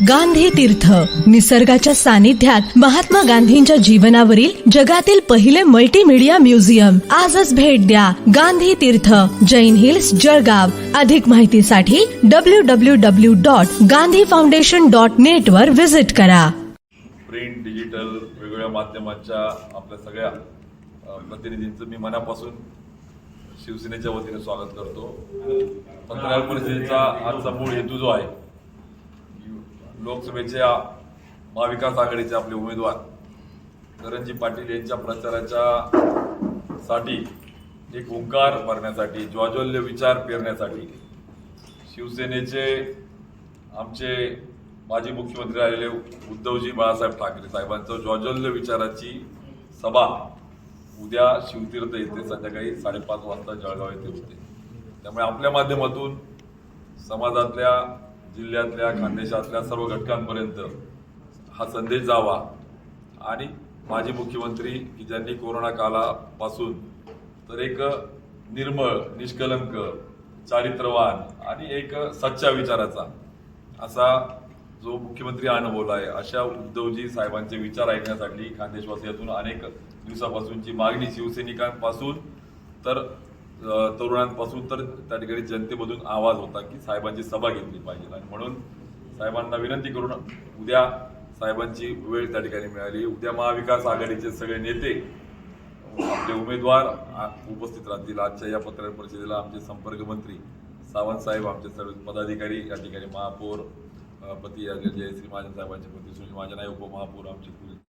गांधी तीर्थ. निसर्गाच्या सानिध्यात महात्मा गांधींच्या जीवनावरील जगातील पहिले मल्टीमीडिया म्युझियम आजच भेट द्या गांधी तीर्थ. जैन हिल्स जळगाव. अधिक माहितीसाठी W W W dot Gandhi foundation dot net वर व्हिजिट करा. प्रिंट डिजिटल वेगवेगळ्या माध्यमांच्या आपल्या सगळ्या प्रतिनिधींचं मी मनापासून शिवसेनेच्या वतीने स्वागत करतो. पत्रकार परिषदेचा आजचा मूळ हेतू जो आहे लोकसभेच्या महाविकास आघाडीचे आपले उमेदवार करणजी पाटील यांच्या प्रचाराच्या साठी एक ओंकार भरण्यासाठी ज्वाज्वल्य विचार पेरण्यासाठी शिवसेनेचे आमचे माजी मुख्यमंत्री राहिलेले उद्धवजी बाळासाहेब ठाकरे साहेबांचं ज्वाज्वल्य विचाराची सभा उद्या शिवतीर्थ येथे संध्याकाळी साडेपाच वाजता जळगाव येथे होते. त्यामुळे आपल्या माध्यमातून समाजातल्या जिल्ह्यातल्या खानदेशातल्या सर्व घटकांपर्यंत हा संदेश जावा. आणि माजी मुख्यमंत्री की ज्यांनी कोरोना कालापासून तर एक निर्मळ निष्कलंक चारित्रवान आणि एक सच्चा विचाराचा असा जो मुख्यमंत्री अनुभवला आहे अशा उद्धवजी साहेबांचे विचार ऐकण्यासाठी खानदेशवासियातून अनेक दिवसापासूनची मागणी शिवसैनिकांपासून तर तरुणांपासून तर त्या ठिकाणी जनतेमधून आवाज होता की साहेबांची सभा घेतली पाहिजे. आणि म्हणून साहेबांना विनंती करून उद्या साहेबांची वेळ त्या ठिकाणी मिळाली. उद्या महाविकास आघाडीचे सगळे नेते आपले उमेदवार उपस्थित राहतील. आजच्या या पत्रकार परिषदेला आमचे संपर्क मंत्री सावंत साहेब आमचे सर्व पदाधिकारी या ठिकाणी महापौर पती जयश्री महाजन साहेबांचे पती सुनील महाजन आहे उपमहापौर आमचे